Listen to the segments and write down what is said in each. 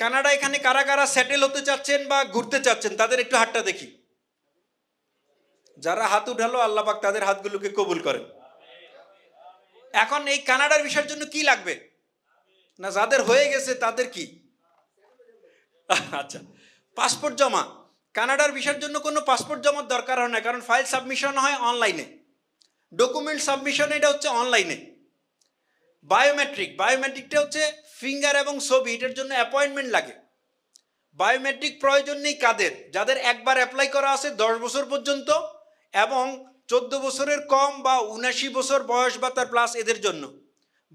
Canada এখানে কারা কারা সেটেল হতে চাচ্ছেন বা ঘুরতে চাচ্ছেন, তাদের একটু হাতটা দেখি। যারা হাত উঠালো, আল্লাহ পাক তাদের হাতগুলোকে কবুল করেন। এখন এই কানাডার বিষয়ের জন্য কি লাগবে? না, যাদের হয়ে গেছে, তাদের কি? আচ্ছা পাসপোর্ট জমা। কানাডার বিষয়ের জন্য কোনো পাসপোর্ট জমার দরকার হয় না, কারণ ফাইল সাবমিশন হয় অনলাইনে। ডকুমেন্ট সাবমিশন, এটা হচ্ছে অনলাইনে। বায়োমেট্রিক বায়োমেট্রিকটা হচ্ছে ফিঙ্গার এবং ছবি, এটার জন্য অ্যাপয়েন্টমেন্ট লাগে। বায়োমেট্রিক প্রয়োজন নেই কাদের, যাদের একবার অ্যাপ্লাই করা আছে দশ বছর পর্যন্ত এবং চোদ্দ বছরের কম বা উনাশি বছর বয়স বা তার প্লাস এদের জন্য।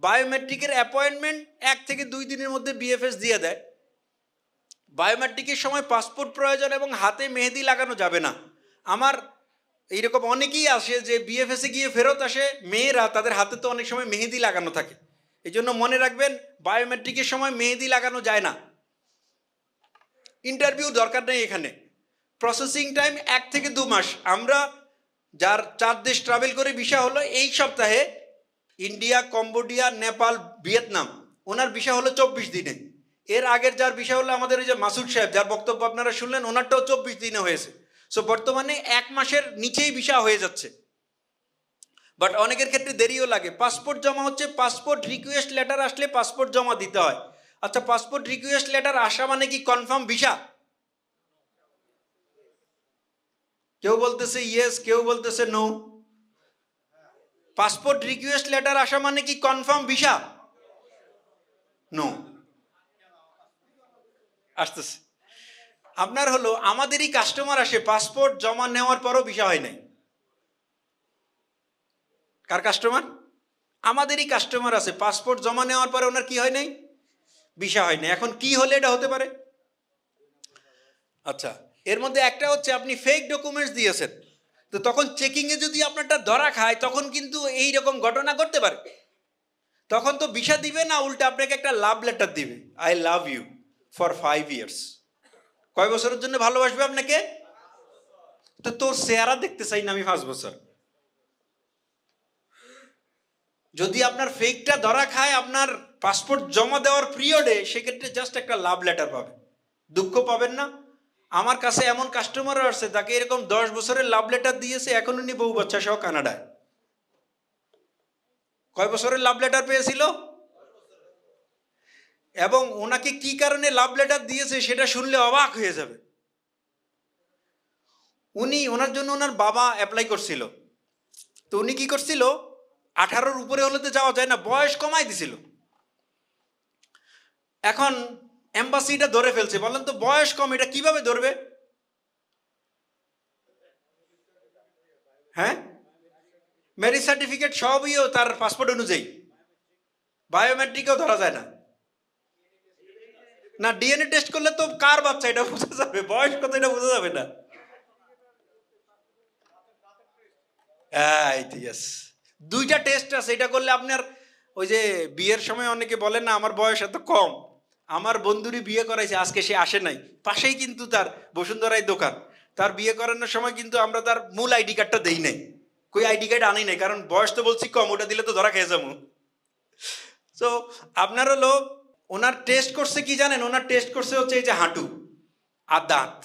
বায়োমেট্রিকের অ্যাপয়েন্টমেন্ট এক থেকে দুই দিনের মধ্যে বিএফএস দিয়ে দেয়। বায়োমেট্রিকের সময় পাসপোর্ট প্রয়োজন এবং হাতে মেহেদি লাগানো যাবে না। আমার এইরকম অনেকেই আসে যে বিএফএসে গিয়ে ফেরত আসে, মেয়েরা তাদের হাতে তো অনেক সময় মেহেদি লাগানো থাকে। এই জন্য মনে রাখবেন বায়োমেট্রিকের সময় মেহেদি লাগানো যায় না। ইন্টারভিউ দরকার নেই এখানে। প্রসেসিং টাইম এক থেকে দু মাস। আমরা যার চার দেশ ট্রাভেল করে ভিসা হলো, এই সপ্তাহে ইন্ডিয়া কম্বোডিয়া নেপাল ভিয়েতনাম ওনার ভিসা হলো চব্বিশ দিনে। এর আগের যার বিষয় হলো আমাদের ওই যে মাসুদ সাহেব, যার বক্তব্য আপনারা শুনলেন, ওনারটাও চব্বিশ দিনে হয়েছে। সো বর্তমানে এক মাসের নিচেই ভিসা হয়ে যাচ্ছে। বাট অনেকের ক্ষেত্রে দেরিও লাগে। পাসপোর্ট জমা হচ্ছে, পাসপোর্ট রিকোয়েস্ট লেটার আসলে পাসপোর্ট জমা দিতে হয়। আচ্ছা পাসপোর্ট রিকোয়েস্ট লেটার আসা মানে কি কনফার্ম ভিসা? কেউ বলতেছে ইয়েস কেউ বলতেছে নো পাসপোর্ট রিকোয়েস্ট লেটার আসা মানে কি কনফার্ম ভিসা? নো আসতেছে। আপনার হলো, আমাদেরই কাস্টমার আসে পাসপোর্ট জমা নেওয়ার পরও ভিসা হয় নাই। কার কাস্টমার আমাদেরই কাস্টমার আছে পাসপোর্ট জমা নেওয়ার পরে ওনার কি হয় নাই? ভিসা হয় নাই। এখন কি হলে এটা হতে পারে? আচ্ছা এর মধ্যে একটা হচ্ছে, আপনি ফেক ডকুমেন্টস দিয়েছেন। তো তখন চেকিংয়ে যদি আপনারটা ধরা খায়, তখন কিন্তু এই রকম ঘটনা ঘটতে পারে। তখন তো ভিসা দিবে না, উল্টা আপনাকে একটা লাভ লেটার দিবে। I love you for five years কয় বছরের জন্য ভালোবাসবে আপনাকে? তো তোর চেহারা দেখতে চাই না আমি পাঁচ বছর। যদি আপনার ফেকটা ধরা খায়, আপনার পাসপোর্ট জমা দেওয়ার পিরিয়ডে সেক্ষেত্রে জাস্ট একটা লাভ লেটার পাবেন। দুঃখ পাবেন না। আমার কাছে এমন কাস্টমারও আসছে তাকে এরকম দশ বছরের লাভ লেটার দিয়েছে, এখন উনি বহু বাচ্চা সহ কানাডায়। কয় বছরের লাভ লেটার পেয়েছিল? এবং ওনাকে কি কারণে লাভ লেটার দিয়েছে সেটা শুনলে অবাক হয়ে যাবে। উনি ওনার জন্য ওনার বাবা অ্যাপ্লাই করছিল। তো উনি কি করছিল? আঠারোর উপরে হলে তো যাওয়া যায় না, বয়স কমাই দিছিল। এখন এম্বাসিটা ধরে ফেলছে, বলেন তো বয়স কম, এটা কীভাবে ধরবে? হ্যাঁ? ম্যারিজ সার্টিফিকেট সবইও তার পাসপোর্ট অনুযায়ী। বায়োমেট্রিকও ধরা যায় না। না ডিএনএ টেস্ট করলে তো কার বাচ্চা? এটা বোঝা যাবে। বয়স কত এটা বোঝা যাবে না। আছে। দুইটা টেস্ট আছে। এটা করলে আপনার ওই যে বিয়ের সময় অনেকে বলেন না, আমার বয়স এত কম। আমার বন্ধুরই বিয়ে করাইছে, আজকে সে আসে নাই। পাশেই কিন্তু তার বসুন্ধরাই দোকান। তার বিয়ে করানোর সময় কিন্তু আমরা তার মূল আইডি কার্ডটা দেই নাই। কই আইডি কার্ড আনি নাই? কারণ বয়স তো বলছি কম, ওটা দিলে তো ধরা খেয়ে যাব। তো আপনার হলো ওনার টেস্ট করছে কি জানেন? ওনার টেস্ট করছে হচ্ছে এই যে হাঁটু, আর দাঁত।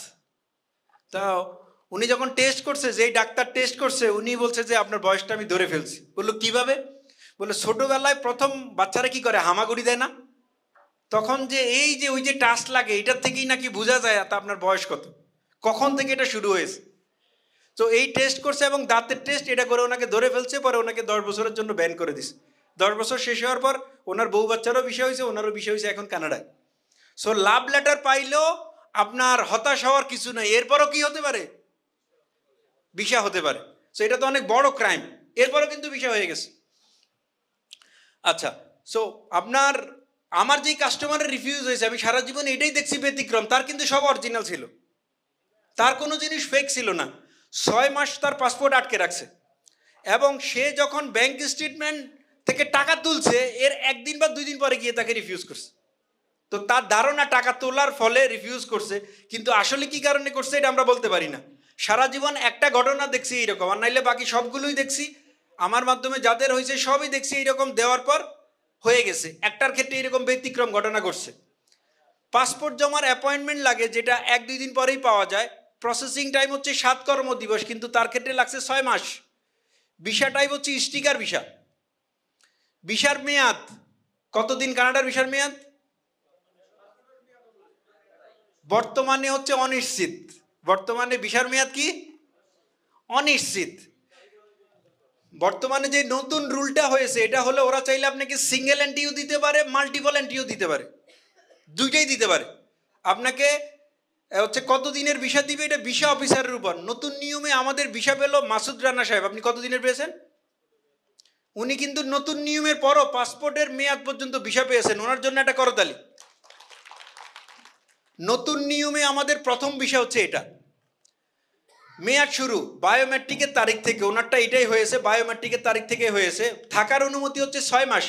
তা উনি যখন টেস্ট করছে, যেই ডাক্তার টেস্ট করছে, উনি বলছে যে, আপনার বয়সটা আমি ধরে ফেলছি। বলল, কীভাবে? বলল, ছোটোবেলায় প্রথম বাচ্চারা কি করে? হামাগুড়ি দেয় না? তখন যে এই যে ওই যে টাচ লাগে, এটার থেকেই নাকি বোঝা যায়, তা আপনার বয়স কত? কখন থেকে এটা শুরু হয়েছে? তো এই টেস্ট করছে এবং দাঁতের টেস্ট এটা করে ওনাকে ধরে ফেলছে, পরে ওনাকে দশ বছরের জন্য ব্যান করে দিছে। দশ বছর শেষ হওয়ার পর ওনার বউ বাচ্চারও বিষয় হয়েছে, ওনারও বিষয় হয়েছে এখন কানাডায়। সো লাভ লেটার পাইলেও আপনার হতাশ হওয়ার কিছু নাই। এরপরও কি হতে পারে? বিষা হতে পারে। সো এটা তো অনেক বড় ক্রাইম এরপরও কিন্তু বিষয় হয়ে গেছে। আচ্ছা সো আপনার, আমার যেই কাস্টমারের রিফিউজ হয়েছে, আমি সারা জীবন এটাই দেখছি ব্যতিক্রম। তার কিন্তু সব অরিজিনাল ছিল। তার কোনো জিনিস ফেক ছিল না। ছয় মাস তার পাসপোর্ট আটকে রাখছে। এবং সে যখন ব্যাংক স্টেটমেন্ট থেকে টাকা তুলছে, এর একদিন বা দুই দিন পরে গিয়ে তাকে রিফিউজ করছে। তো তার ধারণা টাকা তোলার ফলে রিফিউজ করছে, কিন্তু আসলে কি কারণে করছে এটা আমরা বলতে পারি না। সারা জীবন একটা ঘটনা দেখছি এইরকম, আর নাইলে বাকি সবগুলোই দেখছি। আমার মাধ্যমে যাদের হয়েছে সবই দেখছি এইরকম দেওয়ার পর হয়ে গেছে। একটার ক্ষেত্রে এরকম ব্যতিক্রম ঘটনা ঘটছে। পাসপোর্ট জমার অ্যাপয়েন্টমেন্ট লাগে, যেটা এক দুই দিন পরেই পাওয়া যায়। প্রসেসিং টাইম হচ্ছে সাত কর্ম দিবস কিন্তু তার ক্ষেত্রে লাগছে ছয় মাস। ভিসা টাইপ হচ্ছে স্টিকার ভিসা। ভিসার মেয়াদ। কতদিন কানাডার ভিসার মেয়াদ? বর্তমানে হচ্ছে অনিশ্চিত। বর্তমানে ভিসার মেয়াদ কি? অনিশ্চিত। বর্তমানে যে নতুন রুলটা হয়েছে, এটা হলো ওরা চাইলে আপনাকে সিঙ্গেল এন্ট্রিও দিতে পারে, মাল্টিপল এন্ট্রিও দিতে পারে। দুইটাই দিতে পারে। আপনাকে হচ্ছে কত দিনের ভিসা দিবে? এটা ভিসা অফিসারের উপর। নতুন নিয়মে আমাদের ভিসা পেল মাসুদ রানা সাহেব। আপনি কত দিনের পেয়েছেন? উনি কিন্তু নতুন নিয়মের পরও পাসপোর্টের মেয়াদ পর্যন্ত ভিসা পেয়েছেন। ওনার জন্য একটা করতালি। নতুন নিয়মে আমাদের প্রথম বিষয় হচ্ছে এটা। মেয়াদ শুরু, বায়োমেট্রিকের তারিখ থেকে, ওনারটা এটাই হয়েছে, বায়োমেট্রিকের তারিখ থেকে হয়েছে। থাকার অনুমতি হচ্ছে ছয় মাস।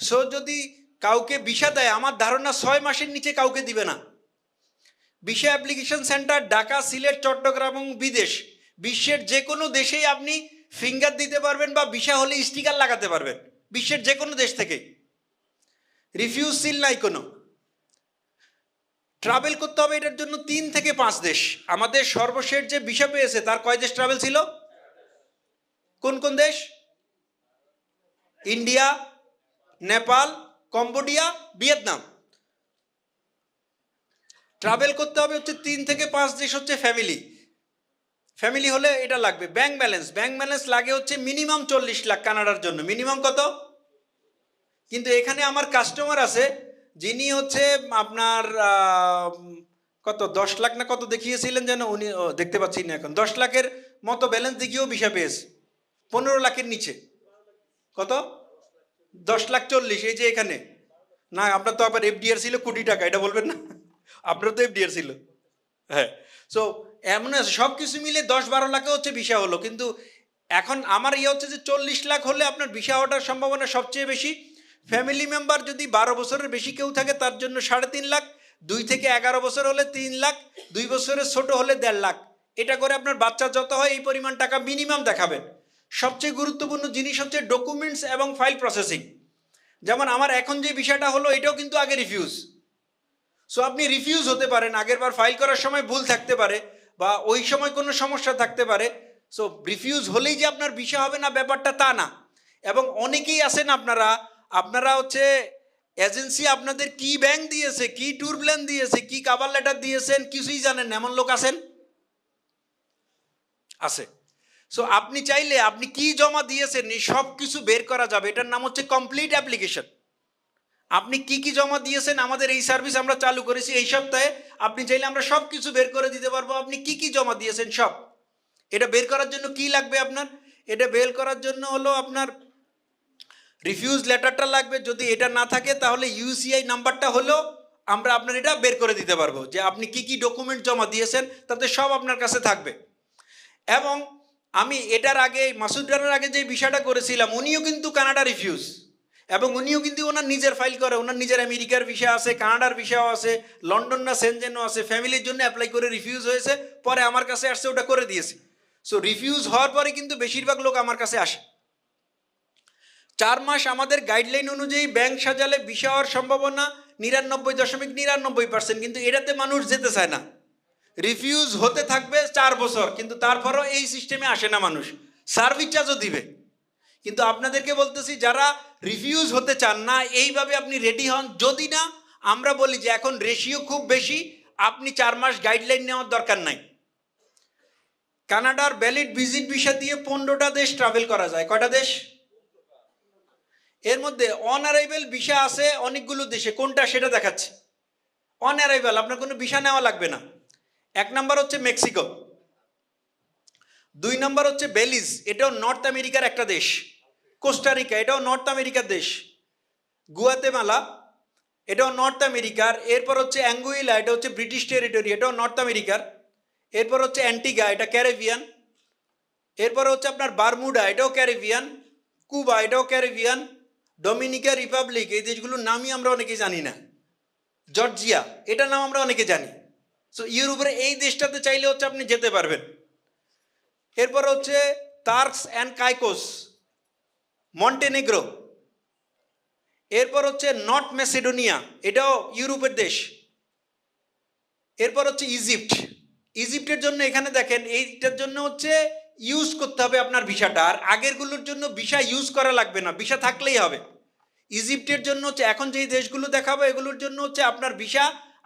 সো যদি কাউকে ভিসা দেয়, আমার ধারণা ছয় মাসের নিচে কাউকে দিবে না। Visa application centre, Dhaka, Sylhet, Chattogram এবং বিদেশ। বিশ্বের যে কোনো দেশেই আপনি ফিঙ্গার দিতে পারবেন বা ভিসা হলে স্টিকার লাগাতে পারবেন। বিশ্বের যে কোনো দেশ থেকে। রিফিউজ সিল নাই কোনো। ট্রাভেল করতে হবে এটার জন্য তিন থেকে পাঁচ দেশ। আমাদের সর্বশেষ যে ভিসা পেয়েছে, তার কয় দেশ ট্রাভেল ছিল? কোন কোন দেশ? India Nepal Cambodia Vietnam travel করতে হবে হচ্ছে তিন থেকে পাঁচ দেশ হচ্ছে ফ্যামিলি ফ্যামিলি হলে এটা লাগবে ব্যাংক ব্যালেন্স ব্যাংক ব্যালেন্স লাগে হচ্ছে মিনিমাম চল্লিশ লাখ কানাডার জন্য। মিনিমাম কত? কিন্তু এখানে আমার কাস্টমার আছে, যিনি হচ্ছে আপনার কত, দশ লাখ না কত দেখিয়েছিলেন যেন উনি দেখতে পাচ্ছি না এখন। দশ লাখের মতো ব্যালেন্স দেখিয়েও ভিসা পেয়েছে। পনেরো লাখের নিচে। কত? দশ লাখ চল্লিশ, এই যে এখানে। না, আপনার তো আবার এফডিআর ছিল কোটি টাকা, এটা বলবেন না? আপনার তো এফডিআর ছিল। হ্যাঁ। সো এমন সব কিছু মিলে দশ বারো লাখে হচ্ছে ভিসা হলো। কিন্তু এখন আমার ইয়ে হচ্ছে যে চল্লিশ লাখ হলে আপনার ভিসা হওয়ার সম্ভাবনা সবচেয়ে বেশি। ফ্যামিলি মেম্বার যদি বারো বছরের বেশি কেউ থাকে, তার জন্য সাড়ে তিন লাখ, দুই থেকে এগারো বছর হলে তিন লাখ, দুই বছরের ছোট হলে দেড় লাখ। এটা করে আপনার বাচ্চা যত হয়, এই পরিমাণ টাকা মিনিমাম দেখাবেন। সবচেয়ে গুরুত্বপূর্ণ জিনিস হচ্ছে ডকুমেন্টস এবং ফাইল প্রসেসিং যেমন আমার এখন যে বিষয়টা হলো, এটাও কিন্তু আগে রিফিউজ সো আপনি রিফিউজ হতে পারেন আগের বার ফাইল করার সময় ভুল থাকতে পারে। বা ওই সময় কোনো সমস্যা থাকতে পারে। সো রিফিউজ হলেই যে আপনার বিষয় হবে না, ব্যাপারটা তা না। এবং অনেকেই আছেন আপনারা আপনারা হচ্ছে এজেন্সি আপনাদের কি ব্যাংক দিয়েছে, কি ট্যুর প্ল্যান দিয়েছে, কি কাবার লেটার দিয়েছেন, কিছুই জানেন এমন লোক আছেন? আছে। সো আপনি চাইলে আপনি কি জমা দিয়েছেন সব কিছু বের করা যাবে। এটার নাম হচ্ছে কমপ্লিট অ্যাপ্লিকেশন আপনি কি কি জমা দিয়েছেন? আমাদের এই সার্ভিস আমরা চালু করেছি এই সপ্তাহে। আপনি চাইলে আমরা সব কিছু বের করে দিতে পারব। আপনি কি কি জমা দিয়েছেন? সব। এটা বের করার জন্য কি লাগবে আপনার? এটা বের করার জন্য হলো আপনার রিফিউজ লেটারটা লাগবে। যদি এটা না থাকে, তাহলে ইউসিআই নাম্বারটা হলো আমরা আপনার এটা বের করে দিতে পারব যে আপনি কি কি ডকুমেন্ট জমা দিয়েছেন, তাতে সব আপনার কাছে থাকবে। এবং আমি এটার আগে, মাসুদ আগে যে বিষয়টা করেছিলাম, উনিও কিন্তু কানাডা রিফিউজ এবং উনিও কিন্তু ওনার নিজের ফাইল করে, ওনার নিজের আমেরিকার ভিসা আছে, কানাডার ভিসাও আছে, লন্ডন না সেনজেনও আছে, ফ্যামিলির জন্য অ্যাপ্লাই করে রিফিউজ হয়েছে, পরে আমার কাছে আসছে, ওটা করে দিয়েছি। সো রিফিউজ হওয়ার পরে কিন্তু বেশিরভাগ লোক আমার কাছে আসে। চার মাস আমাদের গাইডলাইন অনুযায়ী ব্যাংক সাজালে ভিসা হওয়ার সম্ভাবনা নিরানব্বই দশমিক নিরানব্বই পার্সেন্ট কিন্তু এটাতে মানুষ যেতে চায় না। রিফিউজ হতে থাকবে চার বছর, কিন্তু তারপরও এই সিস্টেমে আসে না মানুষ। সার্ভিস চার্জও দিবে। কিন্তু আপনাদেরকে বলতেছি, যারা রিফিউজ হতে চান না, এইভাবে আপনি রেডি হন। যদি না, আমরা বলি যে এখন রেশিও খুব বেশি, আপনি চার মাস গাইডলাইন নেওয়ার দরকার নাই। কানাডার ভ্যালিড ভিজিট ভিসা দিয়ে পনেরোটা দেশ ট্রাভেল করা যায়। কয়টা দেশ? এর মধ্যে অন অ্যারাইভেল ভিসা আছে অনেকগুলো দেশে। কোনটা সেটা দেখাচ্ছে। অন অ্যারাইভেল আপনার কোনো ভিসা নেওয়া লাগবে না। এক নাম্বার হচ্ছে মেক্সিকো দুই নম্বর হচ্ছে বেলিজ, এটাও নর্থ আমেরিকার একটা দেশ। কোস্টারিকা এটাও নর্থ আমেরিকার দেশ। গুয়াতেমালা, এটাও নর্থ আমেরিকার। এরপর হচ্ছে অ্যাঙ্গুইলা, এটা হচ্ছে ব্রিটিশ টেরিটরি, এটাও নর্থ আমেরিকার। এরপর হচ্ছে অ্যান্টিগা, এটা ক্যারেবিয়ান। এরপর হচ্ছে আপনার বারমুডা, এটাও ক্যারিবিয়ান। কুবা, এটাও ক্যারিবিয়ান। ডমিনিকা রিপাবলিক, এই দেশগুলোর নামই আমরা অনেকে জানি না। জর্জিয়া এটা নাম আমরা অনেকে জানি। সো ইউরোপের এই দেশটাতে চাইলে হচ্ছে আপনি যেতে পারবেন। এরপর হচ্ছে তার্কস অ্যান্ড কাইকোস, মন্টেনেগ্রো। এরপর হচ্ছে নর্থ মেসিডোনিয়া এটাও ইউরোপের দেশ। এরপর হচ্ছে ইজিপ্ট। ইজিপ্টের জন্য এখানে দেখেন, এইটার জন্য হচ্ছে ইউজ করতে হবে আপনার ভিসাটা। আর আগেরগুলোর জন্য ভিসা ইউজ করা লাগবে না, ভিসা থাকলেই হবে। ইজিপ্টের জন্য হচ্ছে, এখন যেই দেশগুলো দেখাবো, এগুলোর জন্য হচ্ছে আপনার ভিসা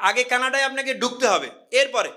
আগে কানাডায় আপনাকে ঢুকতে হবে। এরপরে